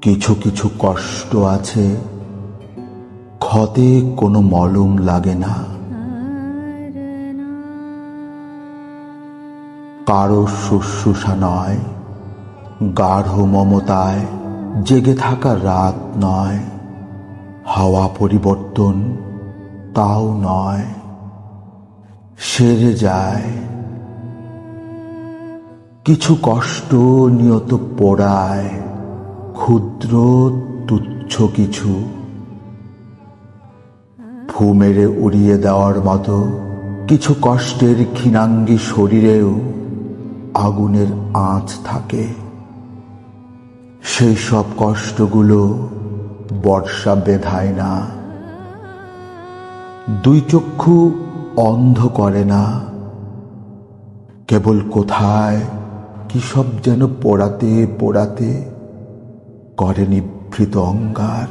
কিছু কিছু কষ্ট আছে, ক্ষতে কোনো মলম লাগে না। কারও শুশ্রূষা নয়, গাঢ় মমতায় জেগে থাকা রাত নয়, হাওয়া পরিবর্তন তাও নয়। সেরে যায় কিছু কষ্ট নিয়ত পড়ায়, ক্ষুদ্র তুচ্ছ কিছু। ফু মেরে উড়িয়ে দেওয়ার মতো কিছু কষ্টের ক্ষীণাঙ্গী শরীরেও আগুনের আঁচ থাকে। সেই সব কষ্টগুলো বর্ষা বেধায় না। দুই চক্ষু অন্ধ করে না। কেবল কোথায় কি সব যেন পোড়াতে পোড়াতে করে নিভৃত অঙ্গার।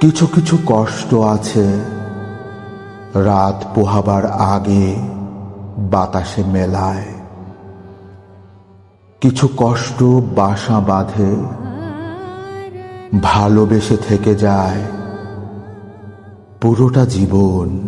কিছু কিছু কষ্ট আছে। রাত পোহাবার আগে বাতাসে মেলায়। কিছু কষ্ট বাসা বাঁধে। ভালোবেসে থেকে যায়। পুরোটা জীবন